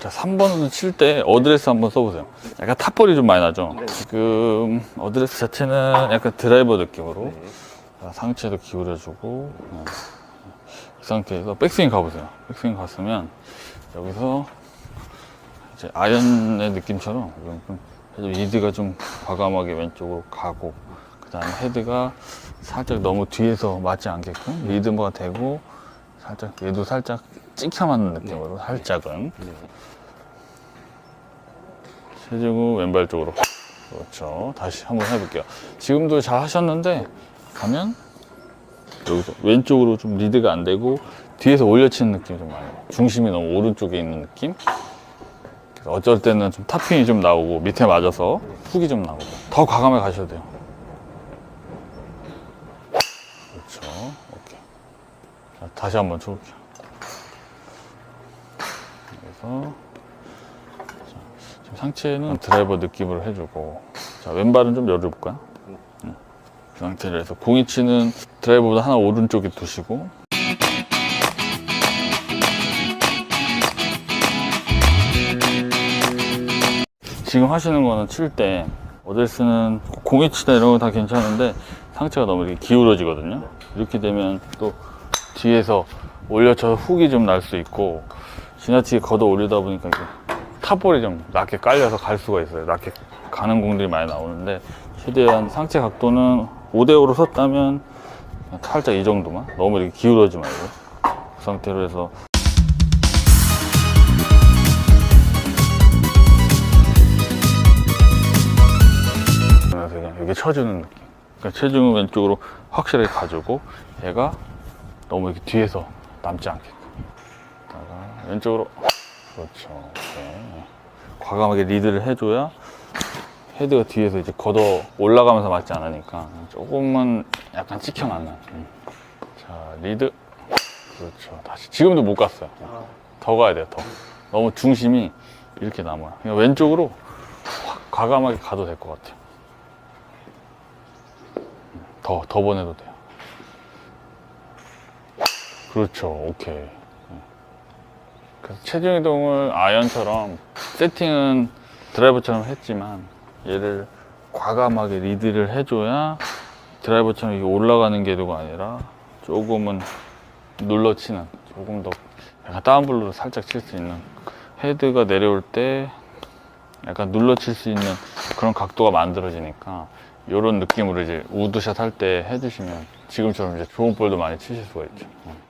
자, 3번을 칠때 어드레스 한번 써보세요. 약간 탑볼이 좀 많이 나죠? 지금 어드레스 자체는 약간 드라이버 느낌으로 자, 상체도 기울여주고 네. 이 상태에서 백스윙 가보세요. 백스윙 갔으면 여기서 이제 아이언의 느낌처럼 좀 리드가 좀 과감하게 왼쪽으로 가고 그 다음에 헤드가 살짝 너무 뒤에서 맞지 않게끔 리드가 되고 살짝 얘도 살짝 찍혀 맞는 느낌으로 살짝은 후 왼발 쪽으로. 그렇죠. 다시 한번 해볼게요. 지금도 잘 하셨는데 가면 여기서 왼쪽으로 좀 리드가 안 되고 뒤에서 올려치는 느낌이 좀 많이 나요. 중심이 너무 오른쪽에 있는 느낌? 그래서 어쩔 때는 좀 탑핑이 좀 나오고 밑에 맞아서 훅이 좀 나오고. 더 과감하게 가셔야 돼요. 그렇죠. 오케이. 자, 다시 한번 쳐볼게요. 그래서 상체는 드라이버 느낌으로 해주고 자 왼발은 좀 열어볼까요? 응. 그 상태로 해서 공이 치는 드라이버보다 하나 오른쪽에 두시고 지금 하시는 거는 칠 때 어델스는 공이 치다 이런 거 다 괜찮은데 상체가 너무 이렇게 기울어지거든요 이렇게 되면 또 뒤에서 올려쳐서 훅이 좀 날 수 있고 지나치게 걷어 올리다 보니까 이게 탑볼이 좀 낮게 깔려서 갈 수가 있어요 낮게 가는 공들이 많이 나오는데 최대한 상체 각도는 5대5로 섰다면 살짝 이 정도만 너무 이렇게 기울어지 말고 그 상태로 해서 그래서 그냥 이렇게 쳐주는 느낌. 그러니까 체중을 왼쪽으로 확실하게 가지고 얘가 너무 이렇게 뒤에서 남지 않게끔. 왼쪽으로 그렇죠. 네. 과감하게 리드를 해줘야 헤드가 뒤에서 이제 걷어 올라가면서 맞지 않으니까 조금만 약간 찍혀 맞는. 음. 자 리드 그렇죠. 다시 지금도 못 갔어요. 더 가야 돼요. 더. 너무 중심이 이렇게 남아요. 그냥 왼쪽으로 확 과감하게 가도 될 것 같아요. 더, 더 보내도 돼요. 그렇죠. 오케이. 그래서 체중 이동을 아이언처럼 세팅은 드라이버처럼 했지만 얘를 과감하게 리드를 해줘야 드라이버처럼 올라가는 궤도가 아니라 조금은 눌러치는 조금 더 약간 다운블로로 살짝 칠 수 있는 헤드가 내려올 때 약간 눌러칠 수 있는 그런 각도가 만들어지니까 이런 느낌으로 이제 우드샷 할 때 해주시면 지금처럼 이제 좋은 볼도 많이 치실 수가 있죠. 어.